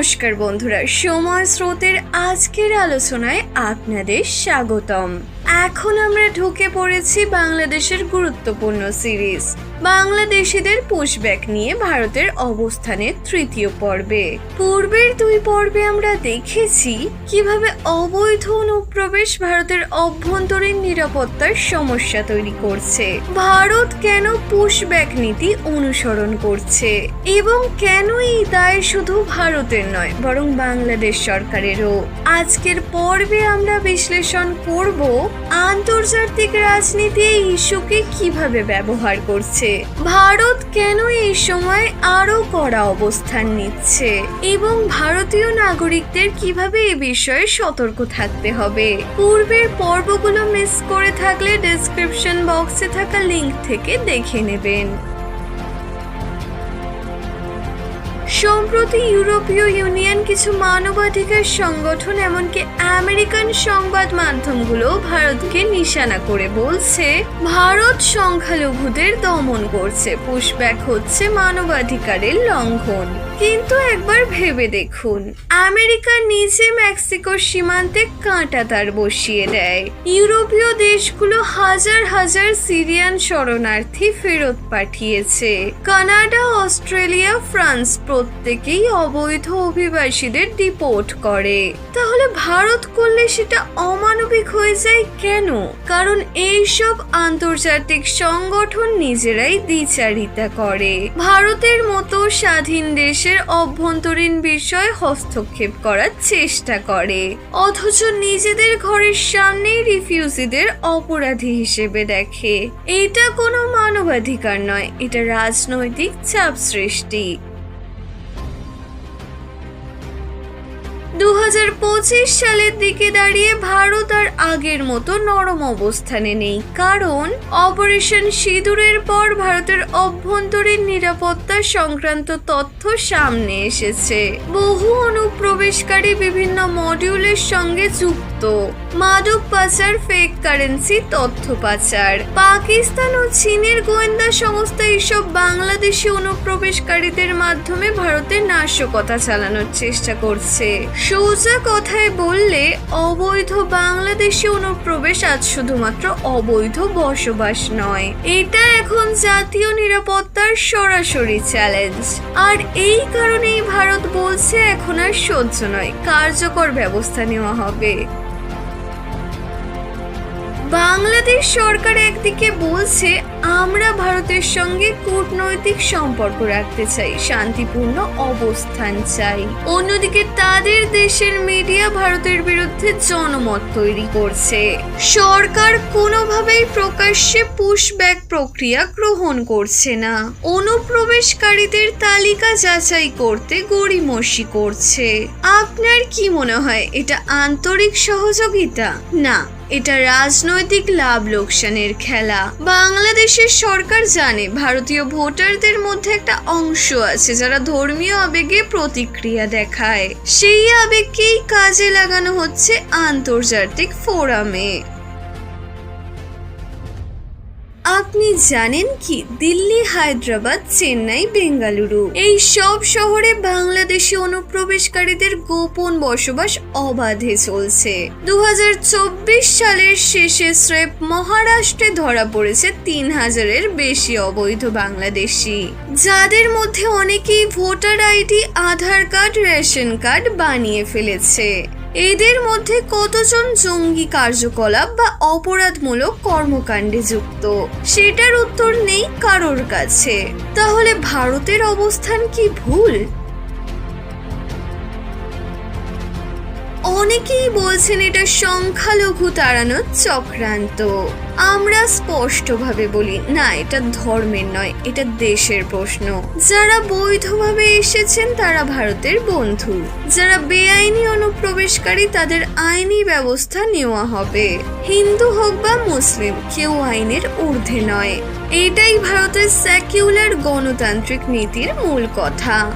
নমস্কার বন্ধুরা সময় স্রোতের আজকের আলোচনায় আপনাদের স্বাগতম। এখন আমরা ঢুকে পড়েছি বাংলাদেশের গুরুত্বপূর্ণ সিরিজ, বাংলাদেশিদের পুশব্যাক নিয়ে ভারতের অবস্থানের তৃতীয় পর্বে। পূর্বের দুই পর্বে আমরা দেখেছি কীভাবে অবৈধ অনুপ্রবেশ ভারতের অভ্যন্তরীণ নিরাপত্তার সমস্যা তৈরি করছে। ভারত কেন পুশব্যাক নীতি অনুসরণ করছে? এবং কেন এই দায় শুধু ভারতের নয়, বরং বাংলাদেশ সরকারেরও? আজকের পর্বে আমরা বিশ্লেষণ করব আন্তর্জাতিক রাজনীতি এই ইস্যুকে কীভাবে ব্যবহার করছে? ভারত কেন এই সময় আরও কড়া অবস্থান নিচ্ছে? এবং ভারতীয় নাগরিকদের কীভাবে এ বিষয়ে সতর্ক থাকতে হবে? পূর্বের পর্বগুলো মিস করে থাকলে ডেসক্রিপশন বক্সে থাকা লিঙ্ক থেকে দেখে নেবেন। সম্প্রতি ইউরোপীয় ইউনিয়ন কিছু মানবাধিকার সংগঠন, এমনকি আমেরিকান সংবাদ মাধ্যমগুলো ভারতকে নিশানা করে বলছে, ভারত সংখ্যালঘুদের দমন করছে। পুশব্যাক হচ্ছে মানবাধিকারের লঙ্ঘন। কিন্তু একবার ভেবে দেখুন, আমেরিকা নিজে মেক্সিকোর সীমান্তে কাঁটা তার বসিয়ে দেয়। ইউরোপীয় দেশগুলো হাজার হাজার সিরিয়ান শরণার্থী ফেরত পাঠিয়েছে। কানাডা, অস্ট্রেলিয়া, ফ্রান্স প্রত্যেকেই অবৈধ অভিবাসীদের ডিপোর্ট করে। তাহলে ভারত করলে সেটা অমানবিক হয়ে যায় কেন? কারণ এইসব আন্তর্জাতিক সংগঠন নিজেরাই দ্বিচারিতা করে। ভারতের মতো স্বাধীন দেশের অভ্যন্তরীণ বিষয়ে হস্তক্ষেপ করার চেষ্টা করে। অথচ নিজেদের ঘরের সামনেই রিফিউজিদের অপরাধী হিসেবে দেখে। এটা কোনো মানবাধিকার নয়, এটা রাজনৈতিক চাপ সৃষ্টি। দু হাজার পঁচিশ সালের দিকে দাঁড়িয়ে ভারত আর আগের মতো নরম অবস্থানে নেই। কারণ, অপারেশন সিঁদুরের পর ভারতের অভ্যন্তরীণ নিরাপত্তা সংক্রান্ত তথ্য সামনে এসেছে। বহু অনুপ্রবেশকারী বিভিন্ন মডিউলের সঙ্গে যুক্ত মাদক পাচার ফেক কারেন্সি তথ্য পাচার। পাকিস্তান ও চীনের গোয়েন্দা সংস্থা এইসব বাংলাদেশি অনুপ্রবেশকারীদের মাধ্যমে ভারতের নাশকতা চালানোর চেষ্টা করছে। সোজা কথায় বললে, অবৈধ বাংলাদেশি অনুপ্রবেশ আজ শুধুমাত্র অবৈধ বসবাস নয়। এটা এখন জাতীয় নিরাপত্তার সরাসরি চ্যালেঞ্জ আর এই কারণেই ভারত বলছে, এখন আর সহ্য নয়। কার্যকর ব্যবস্থা নেওয়া হবে। বাংলাদেশ সরকার একদিকে বলছে, আমরা ভারতের সঙ্গে কূটনৈতিক সম্পর্ক রাখতে চাই, শান্তিপূর্ণ অবস্থান চাই। অন্যদিকে তাদের দেশের মিডিয়া ভারতের বিরুদ্ধে জনমত তৈরি করছে। সরকার কোনোভাবেই প্রকাশ্যে পুশব্যাক প্রক্রিয়া গ্রহণ করছে না। অনুপ্রবেশকারীদের তালিকা যাচাই করতে গড়িমসি করছে। আপনার কি মনে হয়, এটা আন্তরিক সহযোগিতা? না। এটা রাজনৈতিক লাভ লোকসানের খেলা। বাংলাদেশের সরকার জানে ভারতীয় ভোটারদের মধ্যে একটা অংশ আছে যারা ধর্মীয় আবেগে প্রতিক্রিয়া দেখায়। সেই আবেগকেই কাজে লাগানো হচ্ছে আন্তর্জাতিক ফোরামে। আপনি জানেন কি? দিল্লি, হায়দ্রাবাদ, চেন্নাই, বেঙ্গালুরু। এই সব শহরে বাংলাদেশি অনুপ্রবেশকারীদের গোপন বসবাস অবাধে চলছে। দু হাজার চব্বিশ সালের শেষে স্রেফ মহারাষ্ট্রে ধরা পড়েছে তিন হাজারের বেশি অবৈধ বাংলাদেশি। যাদের মধ্যে অনেকেই voter ID, Aadhaar card, ration card বানিয়ে ফেলেছে। এদের মধ্যে কতজন জঙ্গি কার্যকলাপ বা অপরাধমূলক কর্মকাণ্ডে যুক্ত? সেটার উত্তর নেই কারোর কাছে। তাহলে ভারতের অবস্থান কি ভুল? অনেকেই বলছেন এটা সংখ্যালঘু তাড়ানোর চক্রান্ত। আমরা স্পষ্টভাবে বলি, না, এটা ধর্মের নয়, এটা দেশের প্রশ্ন। যারা বৈধভাবে এসেছেন, তারা ভারতের বন্ধু। যারা বেআইনি অনুপ্রবেশকারী, তাদের আইনি ব্যবস্থা নেওয়া হবে। হিন্দু হোক বা মুসলিম, কেউ আইনের ঊর্ধ্বে নয়। এটাই ভারতের সেকুলার গণতান্ত্রিক নীতির মূল কথা।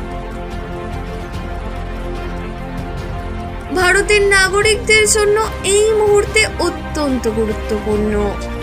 ভারতের নাগরিকদের জন্য এই মুহূর্তে অত্যন্ত গুরুত্বপূর্ণ।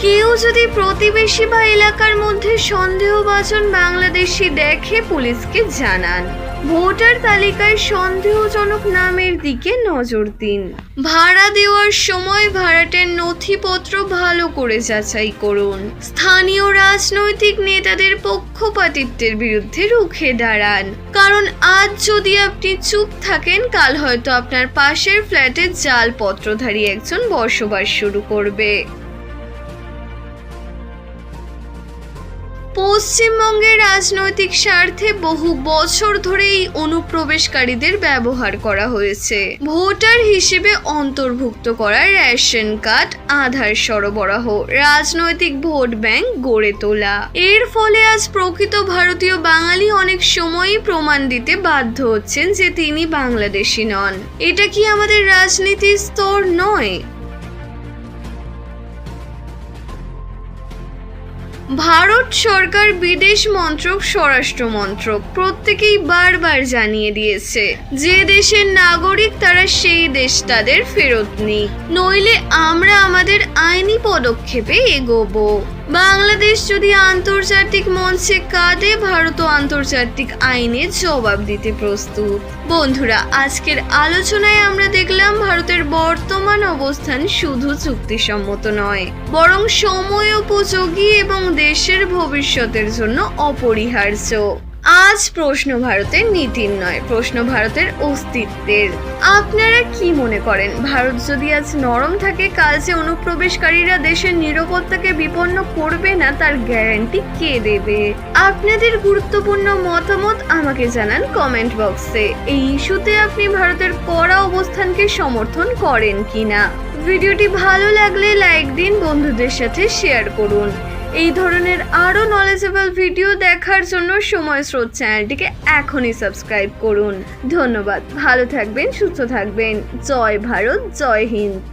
কেউ যদি প্রতিবেশী বা এলাকার মধ্যে সন্দেহভাজন বাংলাদেশি দেখে পুলিশকে জানান। ভোটার তালিকায় সন্দেহজনক নামের দিকে নজর দিন। ভাড়া দেওয়ার সময় ভাড়াটের নথিপত্র ভালো করে যাচাই করুন। স্থানীয় রাজনৈতিক নেতাদের পক্ষপাতিত্বের বিরুদ্ধে রুখে দাঁড়ান। কারণ আজ যদি আপনি চুপ থাকেন, কাল হয়তো আপনার পাশের ফ্ল্যাটে জাল পত্রধারী একজন বসবাস শুরু করবে। পশ্চিমবঙ্গের রাজনৈতিক স্বার্থে বহু বছর ধরে এই অনুপ্রবেশকারীদের ব্যবহার করা হয়েছে। ভোটার হিসেবে অন্তর্ভুক্ত করা রেশন কার্ড, আধার সরবরাহ, রাজনৈতিক ভোট ব্যাংক গড়ে তোলা। এর ফলে আজ প্রকৃত ভারতীয় বাঙালি অনেক সময়ই প্রমাণ দিতে বাধ্য হচ্ছেন যে তিনি বাংলাদেশি নন। এটা কি আমাদের রাজনীতির স্তর নয়? ভারত সরকার বিদেশ মন্ত্রক, স্বরাষ্ট্র মন্ত্রক প্রত্যেকেই বারবার জানিয়ে দিয়েছে, যে দেশের নাগরিক তারা সেই দেশ তাদের ফেরত নেই। নইলে আমরা আমাদের আইনি পদক্ষেপে এগোবো। বাংলাদেশ যদি আন্তর্জাতিক মঞ্চে কাঁদে, ভারত আন্তর্জাতিক আইনে জবাব দিতে প্রস্তুত। বন্ধুরা, আজকের আলোচনায় আমরা দেখলাম, ভারতের বর্তমান অবস্থান শুধু চুক্তিসম্মত নয়, বরং সময় উপযোগী এবং দেশের ভবিষ্যতের জন্য অপরিহার্য। আজ প্রশ্ন ভারতের নীতির নয়, প্রশ্ন ভারতের অস্তিত্বের। আপনারা কি মনে করেন? ভারত যদি আজ নরম থাকে, কাল যে অনুপ্রবেশকারীরা দেশের নিরাপত্তাকে বিপন্ন করবে না, তার গ্যারান্টি কে দেবে? আপনাদের গুরুত্বপূর্ণ মতামত আমাকে জানান কমেন্ট বক্সে। এই ইস্যুতে আপনি ভারতের কড়া অবস্থানকে সমর্থন করেন কিনা? ভিডিওটি ভালো লাগলে লাইক দিন, বন্ধুদের সাথে শেয়ার করুন। এই ধরনের আরও নলেজেবল ভিডিও দেখার জন্য সময় স্রোত চ্যানেলটিকে এখনই সাবস্ক্রাইব করুন। ধন্যবাদ। ভালো থাকবেন, সুস্থ থাকবেন। জয় ভারত, জয় হিন্দ।